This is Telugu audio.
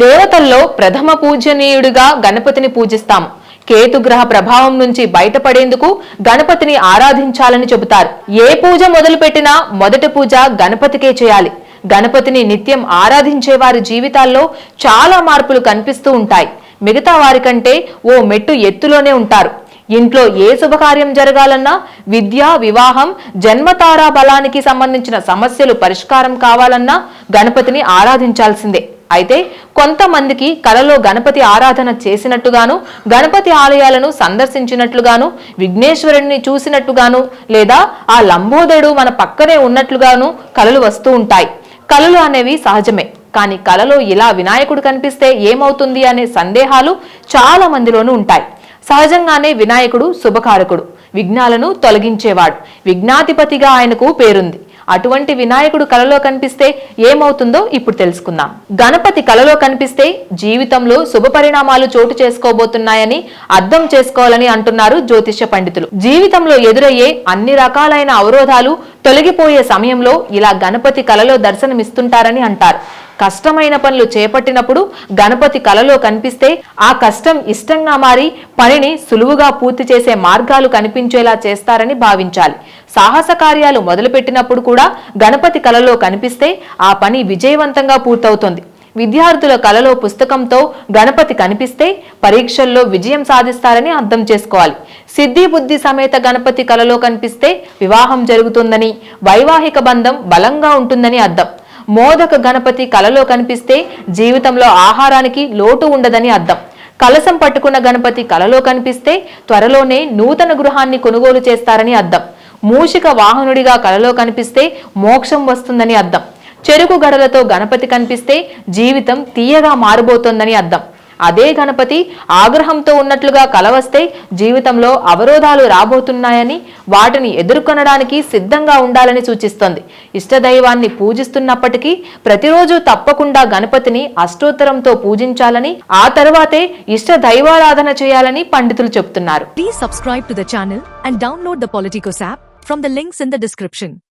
దేవతల్లో ప్రథమ పూజనీయుడిగా గణపతిని పూజిస్తాం. కేతుగ్రహ ప్రభావం నుంచి బయటపడేందుకు గణపతిని ఆరాధించాలని చెబుతారు. ఏ పూజ మొదలుపెట్టినా మొదటి పూజ గణపతికే చేయాలి. గణపతిని నిత్యం ఆరాధించే వారి జీవితాల్లో చాలా మార్పులు కనిపిస్తూ ఉంటాయి. మిగతా వారికంటే ఓ మెట్టు ఎత్తులోనే ఉంటారు. ఇంట్లో ఏ శుభకార్యం జరగాలన్నా విద్య వివాహం జన్మతారా బలానికి సంబంధించిన సమస్యలు పరిష్కారం కావాలన్నా గణపతిని ఆరాధించాల్సిందే. అయితే కొంతమందికి కలలో గణపతి ఆరాధన చేసినట్టుగాను గణపతి ఆలయాలను సందర్శించినట్లుగాను విఘ్నేశ్వరుడిని చూసినట్టుగాను లేదా ఆ లంబోదరుడు మన పక్కనే ఉన్నట్లుగాను కలలు వస్తూ ఉంటాయి. కలలు అనేవి సహజమే. కానీ కలలో ఇలా వినాయకుడు కనిపిస్తే ఏమవుతుంది అనే సందేహాలు చాలా మందిలోనూ ఉంటాయి. సహజంగానే వినాయకుడు శుభకారకుడు. విఘ్నాలను తొలగించేవాడు. విఘ్నాధిపతిగా ఆయనకు పేరుంది. అటువంటి వినాయకుడు కలలో కనిపిస్తే ఏమవుతుందో ఇప్పుడు తెలుసుకుందాం. గణపతి కలలో కనిపిస్తే జీవితంలో శుభ పరిణామాలు చోటు చేసుకోబోతున్నాయని అర్థం చేసుకోవాలని అంటున్నారు జ్యోతిష్య పండితులు. జీవితంలో ఎదురయ్యే అన్ని రకాలైన అవరోధాలు తొలగిపోయే సమయంలో ఇలా గణపతి కలలో దర్శనమిస్తుంటారని అంటారు. కష్టమైన పనులు చేపట్టినప్పుడు గణపతి కలలో కనిపిస్తే ఆ కష్టం ఇష్టంగా మారి పనిని సులువుగా పూర్తి చేసే మార్గాలు కనిపించేలా చేస్తారని భావించాలి. సాహస కార్యాలు మొదలుపెట్టినప్పుడు కూడా గణపతి కలలో కనిపిస్తే ఆ పని విజయవంతంగా పూర్తవుతుంది. విద్యార్థుల కలలో పుస్తకంతో గణపతి కనిపిస్తే పరీక్షల్లో విజయం సాధిస్తారని అర్థం చేసుకోవాలి. సిద్ధి బుద్ధి సమేత గణపతి కలలో కనిపిస్తే వివాహం జరుగుతుందని వైవాహిక బంధం బలంగా ఉంటుందని అర్థం. మోదక గణపతి కలలో కనిపిస్తే జీవితంలో ఆహారానికి లోటు ఉండదని అర్థం. కలసం పట్టుకున్న గణపతి కలలో కనిపిస్తే త్వరలోనే నూతన గృహాన్ని కొనుగోలు చేస్తారని అర్థం. మూషిక వాహనుడిగా కలలో కనిపిస్తే మోక్షం వస్తుందని అర్థం. చెరుకు గడలతో గణపతి కనిపిస్తే జీవితం తీయగా మారబోతోందని అర్థం. అదే గణపతి ఆగ్రహంతో ఉన్నట్లుగా కలవస్తే జీవితంలో అవరోధాలు రాబోతున్నాయని వాటిని ఎదుర్కొనడానికి సిద్ధంగా ఉండాలని సూచిస్తోంది. ఇష్టదైవాన్ని పూజిస్తున్నప్పటికీ ప్రతిరోజు తప్పకుండా గణపతిని అష్టోత్తరంతో పూజించాలని ఆ తర్వాతే ఇష్ట దైవారాధన చేయాలని పండితులు చెబుతున్నారు. Please subscribe to the channel and download the Politicos app from the links in the description